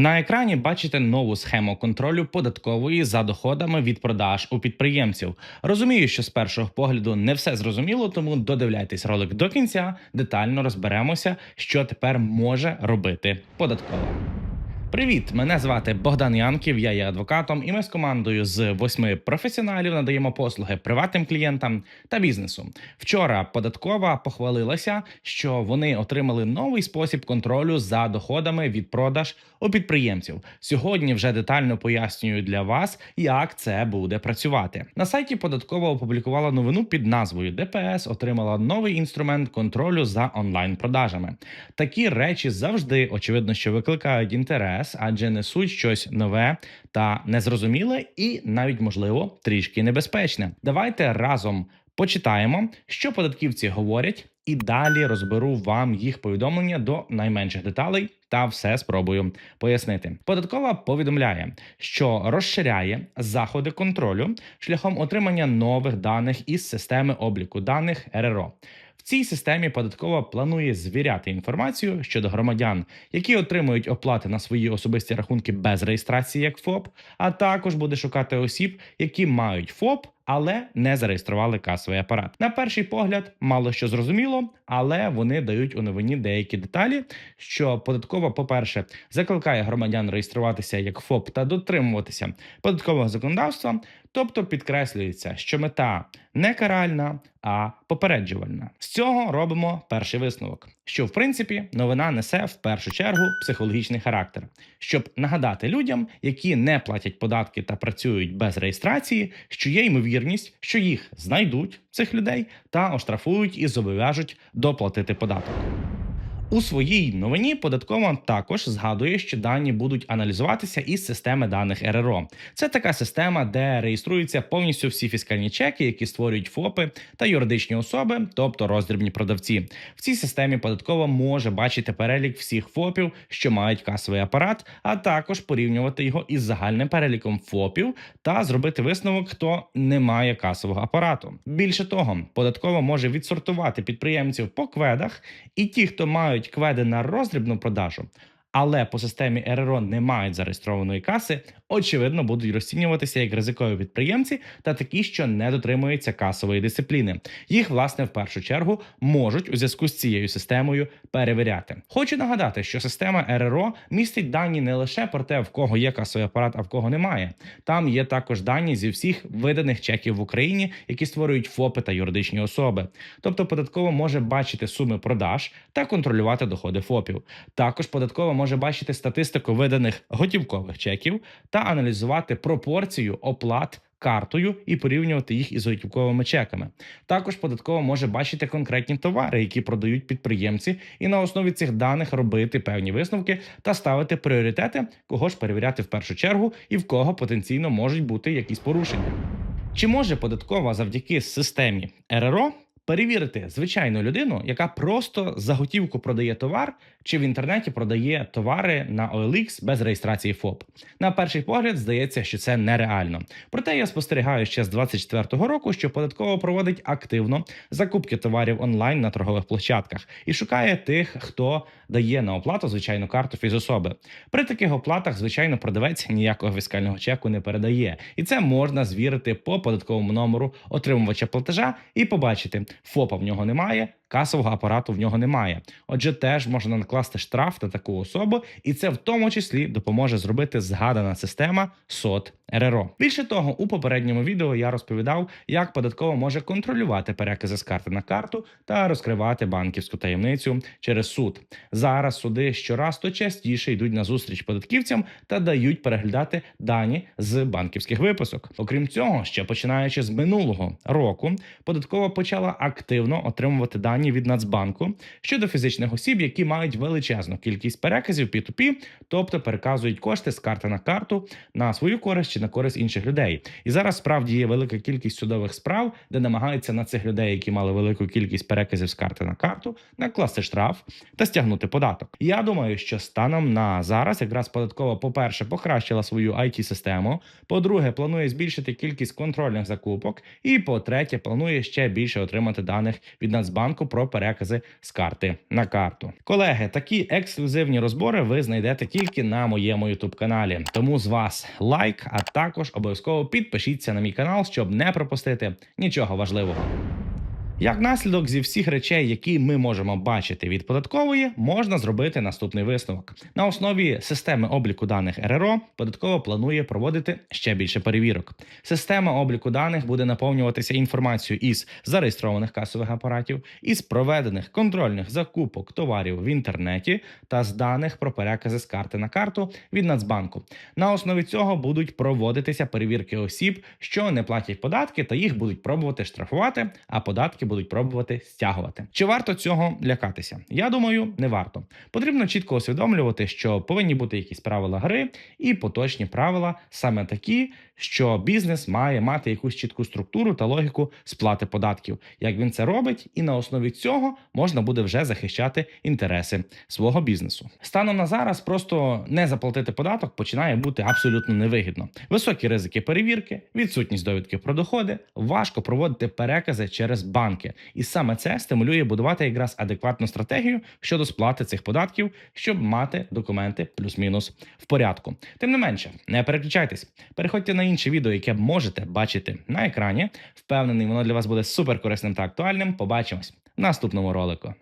На екрані бачите нову схему контролю податкової за доходами від продаж у підприємців. Розумію, що з першого погляду не все зрозуміло, тому додивляйтесь ролик до кінця. Детально розберемося, що тепер може робити податкова. Привіт, мене звати Богдан Янків. Я є адвокатом, і ми з командою з восьми професіоналів надаємо послуги приватним клієнтам та бізнесу. Вчора податкова похвалилася, що вони отримали новий спосіб контролю за доходами від продаж у підприємців. Сьогодні вже детально пояснюю для вас, як це буде працювати. На сайті податкова опублікувала новину під назвою ДПС отримала новий інструмент контролю за онлайн продажами. Такі речі завжди очевидно, що викликають інтерес, адже несуть щось нове та незрозуміле, і навіть можливо трішки небезпечне. Давайте разом почитаємо, що податківці говорять, і далі розберу вам їх повідомлення до найменших деталей. Та все спробую пояснити. Податкова повідомляє, що розширяє заходи контролю шляхом отримання нових даних із системи обліку даних РРО. Цій системі податкова планує звіряти інформацію щодо громадян, які отримують оплати на свої особисті рахунки без реєстрації як ФОП, а також буде шукати осіб, які мають ФОП. Але не зареєстрували касовий апарат. На перший погляд, мало що зрозуміло, але вони дають у новині деякі деталі. Що податкова, по-перше, закликає громадян реєструватися як ФОП та дотримуватися податкового законодавства, тобто підкреслюється, що мета не каральна, а попереджувальна. З цього робимо перший висновок. Що в принципі новина несе в першу чергу психологічний характер, щоб нагадати людям, які не платять податки та працюють без реєстрації, що є ймовірність, що їх знайдуть цих людей та оштрафують і зобов'яжуть доплатити податок. У своїй новині податкова також згадує, що дані будуть аналізуватися із системи даних РРО. Це така система, де реєструються повністю всі фіскальні чеки, які створюють ФОПи та юридичні особи, тобто роздрібні продавці. В цій системі податкова може бачити перелік всіх ФОПів, що мають касовий апарат, а також порівнювати його із загальним переліком ФОПів та зробити висновок, хто не має касового апарату. Більше того, податкова може відсортувати підприємців по кведах, і ті, хто мають кведи на роздрібну продажу, але по системі РРО не мають зареєстрованої каси, очевидно, будуть розцінюватися як ризикові підприємці та такі, що не дотримуються касової дисципліни. Їх, власне, в першу чергу можуть у зв'язку з цією системою перевіряти. Хочу нагадати, що система РРО містить дані не лише про те, в кого є касовий апарат, а в кого немає. Там є також дані зі всіх виданих чеків в Україні, які створюють ФОПи та юридичні особи. Тобто, податково може бачити суми продаж та контролювати доходи ФОПів. Також податкова може бачити статистику виданих готівкових чеків та аналізувати пропорцію оплат. Картою і порівнювати їх із готівковими чеками. Також податково може бачити конкретні товари, які продають підприємці, і на основі цих даних робити певні висновки та ставити пріоритети, кого ж перевіряти в першу чергу і в кого потенційно можуть бути якісь порушення. Чи може податкова завдяки системі РРО перевірити звичайну людину, яка просто за готівку продає товар, чи в інтернеті продає товари на OLX без реєстрації ФОП. На перший погляд здається, що це нереально. Проте я спостерігаю ще з 24-го року, що податково проводить активно закупки товарів онлайн на торгових площадках і шукає тих, хто дає на оплату звичайну карту фізособи. При таких оплатах, звичайно, продавець ніякого фіскального чеку не передає, і це можна звірити по податковому номеру отримувача платежа і побачити, ФОПа в нього немає. Касового апарату в нього немає. Отже, теж можна накласти штраф на таку особу, і це в тому числі допоможе зробити згадана система СОТ РРО. Більше того, у попередньому відео я розповідав, як податково може контролювати перекази з карти на карту та розкривати банківську таємницю через суд. Зараз суди щораз то частіше йдуть на зустріч податківцям та дають переглядати дані з банківських виписок. Окрім цього, ще починаючи з минулого року, податкова почала активно отримувати дані від Нацбанку щодо фізичних осіб, які мають величезну кількість переказів P2P, тобто переказують кошти з карти на карту на свою користь чи на користь інших людей. І зараз справді є велика кількість судових справ, де намагаються на цих людей, які мали велику кількість переказів з карти на карту, накласти штраф та стягнути податок. Я думаю, що станом на зараз якраз податкова, по-перше, покращила свою it систему По-друге, планує збільшити кількість контрольних закупок. І по-третє, планує ще більше отримати даних від Нацбанку про перекази з карти на карту. Колеги, такі ексклюзивні розбори ви знайдете тільки на моєму youtube каналі. Тому з вас лайк, а також обов'язково підпишіться на мій канал, щоб не пропустити нічого важливого. Як наслідок зі всіх речей, які ми можемо бачити від податкової, можна зробити наступний висновок. На основі системи обліку даних РРО податкова планує проводити ще більше перевірок. Система обліку даних буде наповнюватися інформацією із зареєстрованих касових апаратів, із проведених контрольних закупок товарів в інтернеті та з даних про перекази з карти на карту від Нацбанку. На основі цього будуть проводитися перевірки осіб, що не платять податки, та їх будуть пробувати штрафувати, а податки будуть пробувати стягувати. Чи варто цього лякатися? Я думаю, не варто. Потрібно чітко усвідомлювати, що повинні бути якісь правила гри і поточні правила саме такі, що бізнес має мати якусь чітку структуру та логіку сплати податків. Як він це робить, і на основі цього можна буде вже захищати інтереси свого бізнесу. Станом на зараз просто не заплатити податок починає бути абсолютно невигідно. Високі ризики перевірки, відсутність довідки про доходи, важко проводити перекази через банки, і саме це стимулює будувати якраз адекватну стратегію щодо сплати цих податків, щоб мати документи плюс-мінус в порядку. Тим не менше, не переключайтесь, переходьте на інше відео, яке можете бачити на екрані. Впевнений, воно для вас буде супер корисним та актуальним. Побачимось в наступному ролику.